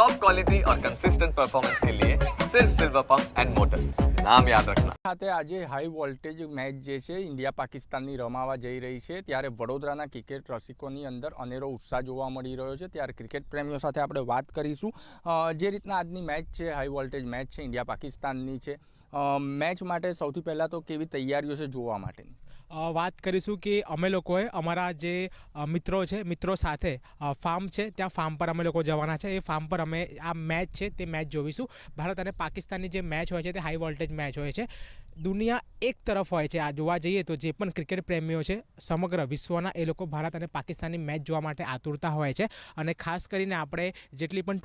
Top quality और consistent performance के लिए सिर्फ सिल्वर पंप एंड मोटर्स नाम याद रखना ખાતે આજે હાઈ વોલ્ટેજ મેચ જે છે ઇન્ડિયા પાકિસ્તાનની રમાવા જઈ રહી છે ત્યારે વડોદરાના ક્રિકેટ રસિકોની અંદર અનેરો ઉત્સાહ જોવા મળી રહ્યો છે ત્યારે ક્રિકેટ પ્રેમીઓ સાથે આપણે વાત કરીશું અ, જે રીતના આજની મેચ છે હાઈ વોલ્ટેજ મેચ છે ઇન્ડિયા પાકિસ્તાનની છે અ, મેચ માટે સૌથી પહેલાં તો કેવી તૈયારીઓ છે જોવા માટેની? વાત કરીશું કે અમે લોકોએ અમારા જે મિત્રો છે, મિત્રો સાથે ફાર્મ છે, ત્યાં ફાર્મ પર અમે લોકો જવાના છે. એ ફાર્મ પર અમે, આ મેચ છે તે મેચ જોઈશું ભારત અને પાકિસ્તાનની જે મેચ હોય છે તે હાઈ વોલ્ટેજ મેચ હોય છે. દુનિયા એક તરફ હોય છે. આ જોવા જઈએ તો જે પણ ક્રિકેટ પ્રેમીઓ છે, સમગ્ર વિશ્વના એ લોકો ભારત અને પાકિસ્તાનની મેચ જોવા માટે આતુરતા હોય છે. અને ખાસ કરીને આપણે જેટલી પણ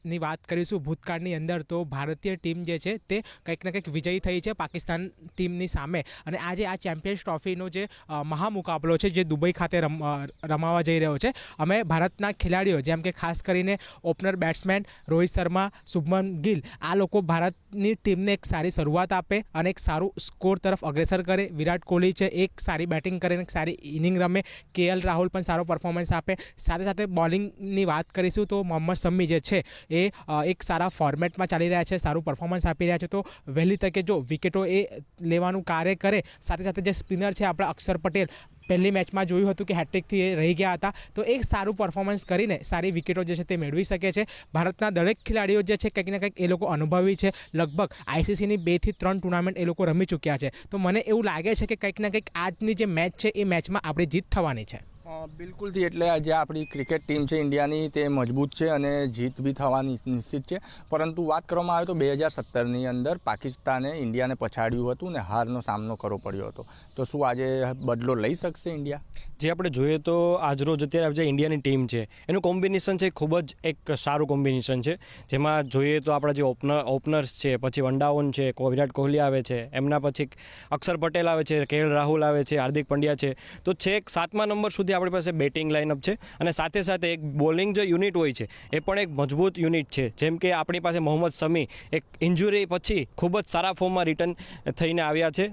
ટુર્નામેન્ટ્સની વાત કરીશું ભૂતકાળની અંદર, તો ભારતીય ટીમ જે છે તે કંઈક ને કંઈક વિજયી થઈ છે પાકિસ્તાન ટીમની સામે. અને આજે આ ચેમ્પિયન્સ ટ્રોફીનો જે મહામુકાબલો છે, જે દુબઈ ખાતે રમ રમાવા જઈ રહ્યો છે, અમે ભારતના ખેલાડીઓ, જેમ કે ખાસ કરીને ઓપનર બેટ્સમેન રોહિત શર્મા, શુભમન ગિલ, આ લોકો ભારતની ટીમને એક સારી શરૂઆત આપે અને એક સારું સ્કોર તરફ અગ્રેસર કરે. વિરાટ કોહલી છે, એક સારી બેટિંગ કરે એક સારી ઇનિંગ રમે. કેએલ રાહુલ પણ સારો પરફોર્મન્સ આપે. સાથે સાથે બોલિંગની વાત કરીશું તો મોહમ્મદ શમી જે છે એ એક સારા ફોર્મેટમાં ચાલી રહ્યા છે, સારું પરફોર્મન્સ આપી રહ્યા છે. તો વહેલી તકે જો વિકેટો એ લેવાનું કાર્ય કરે, સાથે સાથે જે સ્પિનર છે આપણા અક્ષર પટેલ, પહેલી મેચમાં જોયું હતું કે હેટ્રિકથી એ રહી ગયા હતા. તો એક સારું પરફોર્મન્સ કરીને સારી વિકેટો જે છે તે મેળવી શકે છે. ભારતના દરેક ખેલાડીઓ જે છે કંઈક ને કંઈક એ લોકો અનુભવી છે. લગભગ આઈસીસીની બેથી ત્રણ ટુર્નામેન્ટ એ લોકો રમી ચૂક્યા છે. તો મને એવું લાગે છે કે કંઈક ને કંઈક આજની જે મેચ છે એ મેચમાં આપણી જીત થવાની છે. બિલકુલથી એટલે જે આપણી ક્રિકેટ ટીમ છે ઇન્ડિયાની તે મજબૂત છે અને જીત બી થવાની નિશ્ચિત છે. પરંતુ વાત કરવામાં આવે તો બે હજાર સત્તરની અંદર પાકિસ્તાને ઇન્ડિયાને પછાડ્યું હતું ને હારનો સામનો કરવો પડ્યો હતો. તો શું આજે બદલો લઈ શકશે ઇન્ડિયા? જે આપણે જોઈએ તો આજરોજ અત્યારે જે ઇન્ડિયાની ટીમ છે, એનું કોમ્બિનેશન છે ખૂબ જ એક સારું કોમ્બિનેશન છે. જેમાં જોઈએ તો આપણા જે ઓપનર, ઓપનર્સ છે, પછી વંડાઓન છે વિરાટ કોહલી આવે છે, એમના પછી અક્ષર પટેલ આવે છે, કે રાહુલ આવે છે, હાર્દિક પંડ્યા છે. તો છેક સાતમા નંબર સુધી આપણી પાસે બેટિંગ લાઇનઅપ છે અને સાથે સાથે એક બોલિંગ જે યુનિટ હોય છે, એ પણ એક મજબૂત યુનિટ છે. જેમ કે આપણી પાસે મોહમ્મદ શમી એક ઇન્જુરી પછી ખૂબ જ સારા ફોર્મમાં રિટર્ન થઈને આવ્યા છે.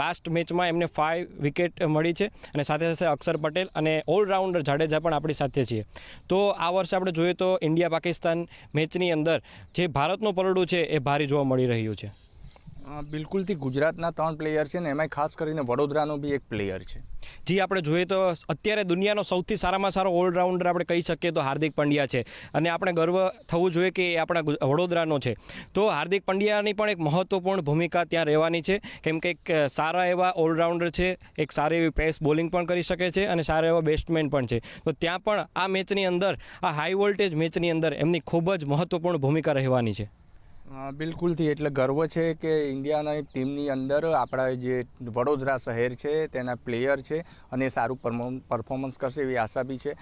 લાસ્ટ મેચમાં એમને ફાઇવ વિકેટ મળી છે અને સાથે સાથે અક્ષર પટેલ અને ઓલરાઉન્ડર જાડેજા પણ આપણી સાથે છીએ. તો આ વર્ષે આપણે જોઈએ તો ઇન્ડિયા પાકિસ્તાન મેચની અંદર જે ભારતનું પલડું છે, એ ભારે જોવા મળી રહ્યું છે. બિલકુલથી ગુજરાતના ત્રણ પ્લેયર છે ને એમાં ખાસ કરીને વડોદરાનો બી એક પ્લેયર છે. જે, આપણે જોઈએ તો અત્યારે દુનિયાનો સૌથી સારામાં સારો ઓલરાઉન્ડર આપણે કહી શકીએ તો હાર્દિક પંડ્યા છે. અને આપણે ગર્વ થવું જોઈએ કે એ આપણા વડોદરાનો છે. તો હાર્દિક પંડ્યાની પણ એક મહત્વપૂર્ણ ભૂમિકા ત્યાં રહેવાની છે. કેમ કે એક સારા એવા ઓલરાઉન્ડર છે, એક સારી એવી પેસ બોલિંગ પણ કરી શકે છે અને સારા એવા બેટ્સમેન પણ છે. તો ત્યાં પણ આ મેચની અંદર, આ હાઈ વોલ્ટેજ મેચની અંદર એમની ખૂબ જ મહત્વપૂર્ણ ભૂમિકા રહેવાની છે. બિલકુલથી. એટલે ગર્વ છે કે ઇન્ડિયાના ટીમની અંદર આપણા જે વડોદરા શહેર છે, તેના પ્લેયર છે અને સારું પરફોર્મન્સ કરશે એવી આશા બી છે.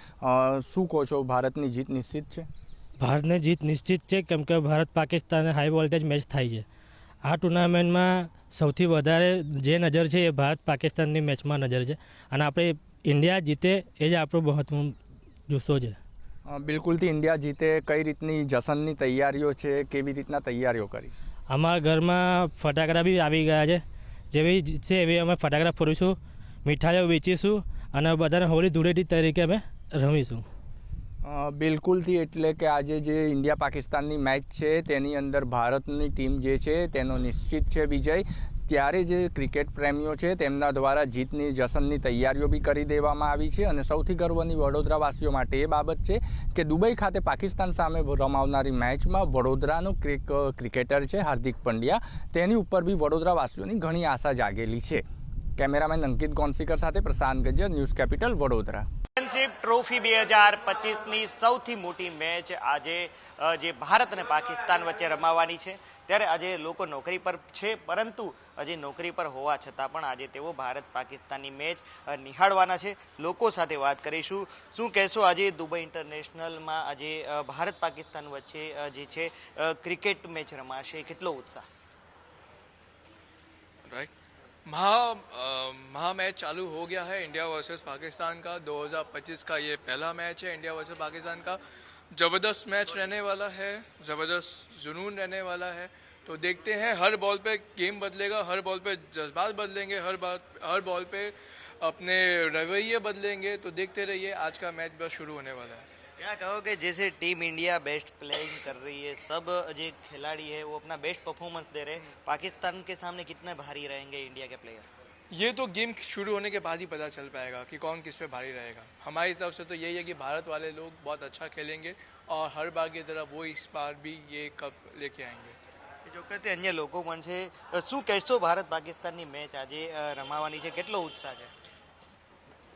શું કહો છો? ભારતની જીત નિશ્ચિત છે? ભારતની જીત નિશ્ચિત છે, કેમ કે Bharat Pakistan high voltage match થાય છે. આ ટુર્નામેન્ટમાં સૌથી વધારે જે નજર છે એ ભારત પાકિસ્તાનની મેચમાં નજર છે. અને આપણે ઇન્ડિયા જીતે એ જ આપણો મહત્વ જુસ્સો છે. બિલકુલથી ઇન્ડિયા જીતે કઈ રીતની જશનની તૈયારીઓ છે કેવી રીતના તૈયારીઓ કરી? અમારા ઘરમાં ફટાકડા બી આવી ગયા છે. જેવી જીતશે એવી અમે ફટાકડા ફોડીશું મીઠાઈઓ વેચીશું અને બધાને હોળી ધૂળેટી તરીકે અમે રમીશું. બિલકુલથી એટલે કે આજે જે ઇન્ડિયા પાકિસ્તાનની મેચ છે તેની અંદર ભારતની ટીમ જે છે તેનો નિશ્ચિત છે વિજય. ત્યારે જે ક્રિકેટ પ્રેમીઓ છે, તેમના દ્વારા જીતની, જશનની તૈયારીઓ બી કરી દેવામાં આવી છે અને સૌથી ગર્વની વડોદરાવાસીઓ માટે એ બાબત છે કે દુબઈ ખાતે પાકિસ્તાન સામે રમાવનારી મેચમાં વડોદરાનો ક્રિક, ક્રિકેટર છે હાર્દિક પંડ્યા. તેની ઉપર બી વડોદરાવાસીઓની ઘણી આશા જાગેલી છે. કેમેરામેન અંકિત ગોન્સીકર સાથે Prashant Gajjar, news capital Vadodara. Championship trophy બે હજાર પચીસની સૌથી મોટી મેચ આજે જે ભારત અને પાકિસ્તાન વચ્ચે રમાવાની છે. ત્યારે આજે લોકો નોકરી પર છે, પરંતુ હજી નોકરી પર હોવા છતાં પણ આજે તેઓ ભારત પાકિસ્તાનની મેચ નિહાળવાના છે. લોકો સાથે વાત કરીશું. શું કહેશો આજે દુબઈ ઇન્ટરનેશનલમાં આજે ભારત પાકિસ્તાન વચ્ચે જે છે ક્રિકેટ મેચ રમાશે? કેટલો ઉત્સાહ? રાઈટ. महा महा मैच चालू हो गया है इंडिया वर्सेस पाकिस्तान का। 2025 का ये पहला मैच है इंडिया वर्सेस पाकिस्तान का। ज़बरदस्त मैच रहने वाला है, ज़बरदस्त जुनून रहने वाला है। तो देखते हैं, हर बॉल पे गेम बदलेगा, हर बॉल पे जज्बात बदलेंगे, हर बात, हर बॉल पे अपने रवैये बदलेंगे। तो देखते रहिए, आज का मैच बस शुरू होने वाला है। क्या कहोगे जैसे टीम इंडिया बेस्ट प्लेइंग कर रही है सब जो खिलाड़ी है वो अपना बेस्ट परफॉर्मेंस दे रहे हैं पाकिस्तान के सामने कितने भारी रहेंगे इंडिया के प्लेयर ये तो गेम शुरू होने के बाद ही पता चल पाएगा कि कौन किस पे भारी रहेगा हमारी तरफ से तो यही है कि भारत वाले लोग बहुत अच्छा खेलेंगे और हर बार की तरह वो इस बार भी ये कप लेके आएंगे ચોક્કસથી અન્ય લોકો પણ છે અ, શું કહેશો ભારત પાકિસ્તાનની મેચ આજે અ, રમાવાની છે કેટલો ઉત્સાહ છે અ,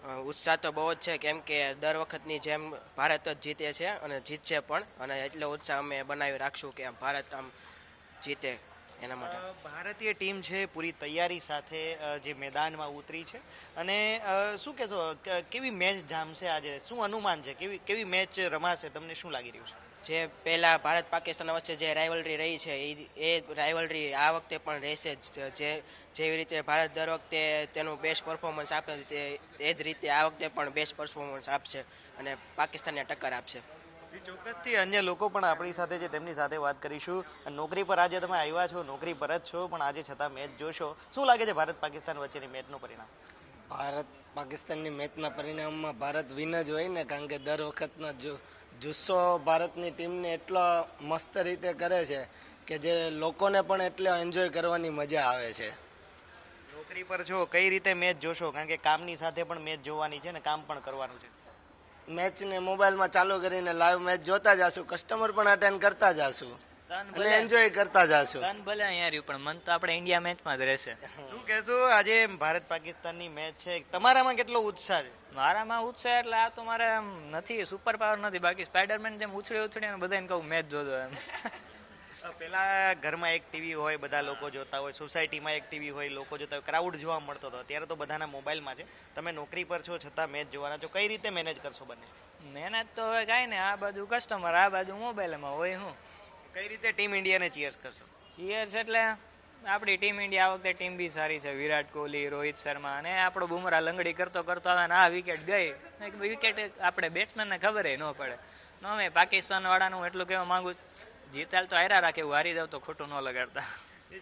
ઉત્સાહ તો બહુ જ છે, કેમ કે દર વખતની જેમ ભારત જ જીતે છે અને જીતશે પણ. અને એટલો ઉત્સાહ અમે બનાવી રાખશું કે ભારત આમ જીતે. એના માટે. ભારતીય ટીમ છે પૂરી તૈયારી સાથે જે મેદાનમાં ઉતરી છે. અને શું કહેશો કેવી મેચ જામશે આજે? શું અનુમાન છે? કેવી કેવી મેચ રમાશે? તમને શું લાગી રહ્યું છે? જે પહેલા ભારત પાકિસ્તાન વચ્ચે જે રાઇવલરી રહી છે એ એ રાઇવલરી આ વખતે પણ રહેશે જ. જે જેવી રીતે ભારત દર વખતે તેનું બેસ્ટ પરફોર્મન્સ આપે તે એ જ રીતે આ વખતે પણ બેસ્ટ પરફોર્મન્સ આપશે અને પાકિસ્તાનને ટક્કર આપશે. જી, ચોક્કસથી અન્ય લોકો પણ આપણી સાથે છે તેમની સાથે વાત કરીશું. નોકરી પર આજે તમે આવ્યા છો નોકરી પર જ છો પણ આજે છતાં મેચ જોશો. શું લાગે છે ભારત પાકિસ્તાન વચ્ચેની મેચનું પરિણામ? ભારત પાકિસ્તાનની મેચના પરિણામમાં ભારત વિન જ હોય ને કારણ કે દર વખતનો જુ જુસ્સો ભારતની ટીમને એટલો મસ્ત રીતે કરે છે કે જે લોકોને પણ એટલે એન્જોય કરવાની મજા આવે છે. નોકરી પર છો કઈ રીતે મેચ જોશો? કારણ કે કામની સાથે પણ મેચ જોવાની છે ને કામ પણ કરવાનું છે. મેચને મોબાઈલમાં ચાલુ કરીને લાઈવ મેચ જોતા જાશું કસ્ટમર પણ અટેન્ડ કરતા જાશું અને એન્જોય કરતા જાશું. તન ભલે અહીંયા રહ્યું પણ મન તો આપણે ઇન્ડિયા મેચમાં જ રહેશે. શું કહેશો આજે ભારત પાકિસ્તાનની મેચ છે. તમારામાં કેટલો ઉત્સાહ છે? મારામાં ઉત્સાહ એટલે આ તો મારે આમ નથી સુપર પાવર નથી. બાકી સ્પાઈડરમેન જેમ ઉછળી ઉછળીને બધાને કહું મેચ જોજો એમ. પેલા ઘરમાં એક ટીવી હોય બધા લોકો જોતા હોય સોસાયટીમાં એક ટીવી હોય લોકો જોતા હોય ક્રાઉડ જોવા મળતો હતો. અત્યારે તો બધાના મોબાઈલમાં છે. તમે નોકરી પર છો છતાં મેચ જોવાના છો. કઈ રીતે મેનેજ કરશો બંને? મહેનત તો હવે કાંઈ ને આ બાજુ કસ્ટમર આ બાજુ મોબાઈલમાં હોય હું. કઈ રીતે ટીમ ઇન્ડિયાને ચીયર્સ કરશો? ચીયર્સ એટલે આપણી ટીમ ઇન્ડિયા આ વખતે ટીમ બી સારી છે. વિરાટ કોહલી રોહિત શર્મા અને આપણો બુમરા લંગડી કરતો કરતો આવે આ વિકેટ ગઈ. વિકેટ આપણે બેટ્સમેનને ખબર ન પડે. નો મેં પાકિસ્તાન વાળાનું એટલું કહેવા માંગુ છું. જીતાલ તો હાર્યા રાખે એવું હારી જાવ તો ખોટું ન લગાડતા.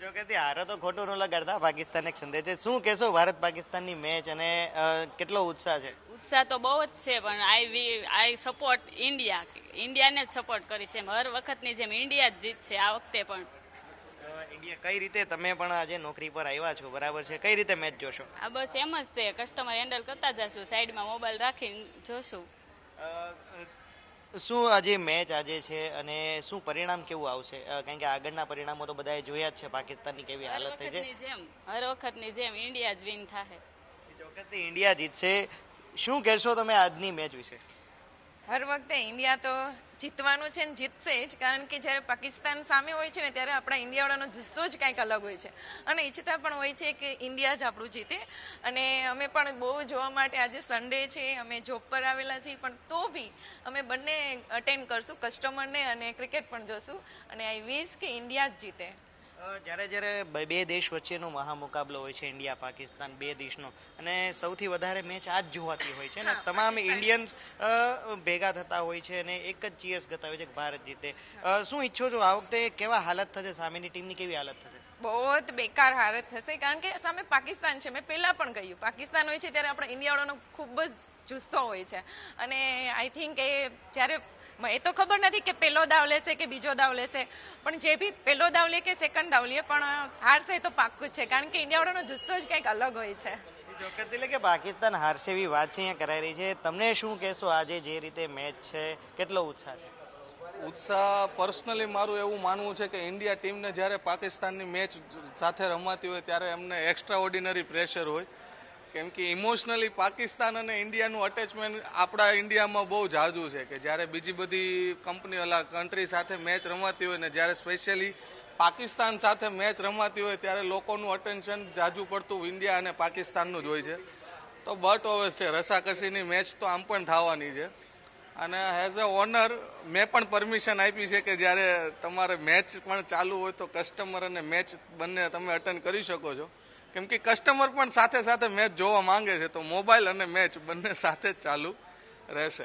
જોકે હારે તો ખોટું ન લગાડતા પાકિસ્તાન એક સંદેશ છે. શું કહેશો ભારત પાકિસ્તાનની મેચ અને કેટલો ઉત્સાહ છે? ઉત્સાહ તો બહુ જ છે પણ આઈ વી આઈ સપોર્ટ ઇન્ડિયા ઇન્ડિયાને જ સપોર્ટ કરીશ એમ. હર વખતની જેમ ઇન્ડિયા જ જીતશે આ વખતે પણ. ઇન્ડિયા કઈ રીતે તમે પણ આજે નોકરી પર આવ્યા છો? બરાબર છે. કઈ રીતે મેચ જોશો? આ બસ એમ જ તે. કસ્ટમર હેન્ડલ કરતા જશું. સાઈડમાં મોબાઈલ રાખીને જોશું. શું આજે મેચ આજે છે અને શું પરિણામ કેવું આવશે? કારણ કે આગળના પરિણામો તો બધાએ જોયા જ છે પાકિસ્તાનની કેવી હાલત થઈ છે. જેમ હર વખતની જેમ ઇન્ડિયા જ વિન થાય વખતે ઇન્ડિયા જીતશે. શું કહેશો તમે આજની મેચ વિશે? હર વખતે ઇન્ડિયા તો જીતવાનું છે ને જીતશે જ, કારણ કે જ્યારે પાકિસ્તાન સામે હોય છે ને, ત્યારે આપણા ઇન્ડિયાવાળાનો જુસ્સો જ કાંઈક અલગ હોય છે. અને ઈચ્છતા પણ હોય છે કે ઇન્ડિયા જ આપણું જીતે. અને અમે પણ બહુ જોવા માટે આજે સન્ડે છે, અમે જોબ પર આવેલા છીએ, પણ તો બી અમે બંને અટેન્ડ કરશું કસ્ટમરને અને ક્રિકેટ પણ જોશું. અને આઈ વિશ કે ઇન્ડિયા જ જીતે. જ્યારે જ્યારે બે દેશ વચ્ચેનો મહામુકાબલો હોય છે ઇન્ડિયા પાકિસ્તાન બે દેશનો અને સૌથી વધારે મેચ આ જ જોવાતી હોય છે ને તમામ ઇન્ડિયન્સ ભેગા થતા હોય છે અને એક જ ચીયર્સ ગતા હોય છે કે ભારત જીતે. શું ઈચ્છો છો આ વખતે કેવા હાલત થશે સામેની ટીમની કેવી હાલત થશે? બહુ જ બેકાર હાલત થશે કારણ કે સામે પાકિસ્તાન છે મેં પહેલાં પણ કહ્યું પાકિસ્તાન હોય છે ત્યારે આપણા ઇન્ડિયાવાળાનો ખૂબ જ જુસ્સો હોય છે. અને આઈ થિંક એ જ્યારે એ તો ખબર નથી કે પહેલો દાવ લેશે કે બીજો દાવ લેશે. પણ જે બી પહેલો દાવ લે કે સેકન્ડ દાવ લે પણ હારશે તો પાક્કું જ છે. કારણ કે ઇન્ડિયાવાળાનો જુસ્સો જ કંઈક અલગ હોય છે. ચોક્કસ એટલે કે પાકિસ્તાન હારશે એવી વાત છે અહીંયા કરાઈ રહી છે. તમને શું કહેશો આજે જે રીતે મેચ છે? કેટલો ઉત્સાહ છે? ઉત્સાહ પર્સનલી મારું એવું માનવું છે કે ઇન્ડિયા ટીમને જ્યારે પાકિસ્તાનની મેચ સાથે રમાતી હોય ત્યારે એમને એક્સ્ટ્રા ઓર્ડિનરી પ્રેશર હોય. કેમ કે ઇમોશનલી પાકિસ્તાન અને ઇન્ડિયાનું અટેચમેન્ટ આપણા ઇન્ડિયામાં બહુ જાજુ છે કે જ્યારે બીજી બધી કંપનીઓલા કન્ટ્રી સાથે મેચ રમાતી હોય ને જ્યારે સ્પેશિયલી પાકિસ્તાન સાથે મેચ રમાતી હોય ત્યારે લોકોનું અટેન્શન જાજુ પડતું ઇન્ડિયા અને પાકિસ્તાનનું જ હોય છે. તો બટ ઓવેસ છે, રસાકસીની મેચ તો આમ પણ થવાની છે. અને એઝ અ ઓનર મેં પણ પરમિશન આપી છે કે જ્યારે તમારે મેચ પણ ચાલુ હોય તો કસ્ટમર અને મેચ બંને તમે અટેન્ડ કરી શકો છો. કેમ કે કસ્ટમર પણ સાથે સાથે મેચ જોવા માંગે છે તો મોબાઈલ અને મેચ બંને સાથે જ ચાલુ રહેશે.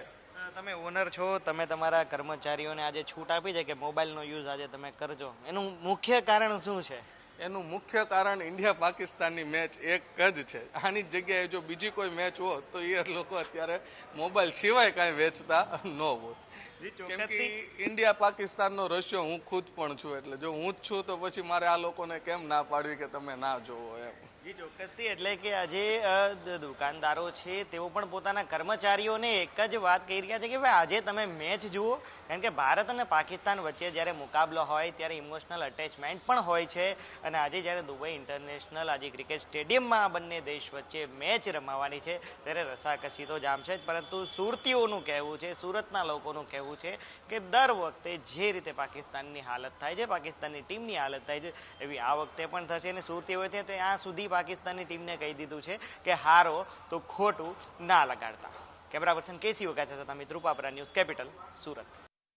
તમે ઓનર છો તમે તમારા કર્મચારીઓને આજે છૂટ આપી છે કે મોબાઈલનો યુઝ આજે તમે કરજો? એનું મુખ્ય કારણ શું છે? એનું મુખ્ય કારણ ઇન્ડિયા પાકિસ્તાનની મેચ એક જ છે. આની જગ્યાએ જો બીજી કોઈ મેચ હોત તો એ લોકો અત્યારે મોબાઈલ સિવાય કાંઈ વેચતા ન હોત. કેમ કે ઇન્ડિયા પાકિસ્તાનનો રશિયો હું ખુદ પણ છું એટલે જો હું જ છું તો પછી મારે આ લોકોને કેમ ના પાડવી કે તમે ના જોવો એમ. જી ચોક્કસથી એટલે કે આજે દુકાનદારો છે તેઓ પણ પોતાના કર્મચારીઓને એક જ વાત કહી રહ્યા છે કે ભાઈ આજે તમે મેચ જુઓ. કારણ કે ભારત અને પાકિસ્તાન વચ્ચે જ્યારે મુકાબલો હોય ત્યારે ઇમોશનલ અટેચમેન્ટ પણ હોય છે. અને આજે જ્યારે દુબઈ ઇન્ટરનેશનલ આજે ક્રિકેટ સ્ટેડિયમમાં આ બંને દેશ વચ્ચે મેચ રમાવાની છે ત્યારે રસાકસી તો જામશે જ. પરંતુ સુરતીઓનું કહેવું છે સુરતના લોકોનું કહેવું છે કે દર વખતે જે રીતે પાકિસ્તાનની હાલત થાય છે, પાકિસ્તાનની ટીમની હાલત થાય છે, એવી આ વખતે પણ થશે અને સુરતી હોય તે ત્યાં સુધી પાકિસ્તાનની ટીમને કહી દીધું છે કે હારો તો ખોટું ના લગાડતા. કેમેરા પર્સન કેસી વખત હતા તમે મિત્રુપાપરા ન્યૂઝ કેપિટલ સુરત.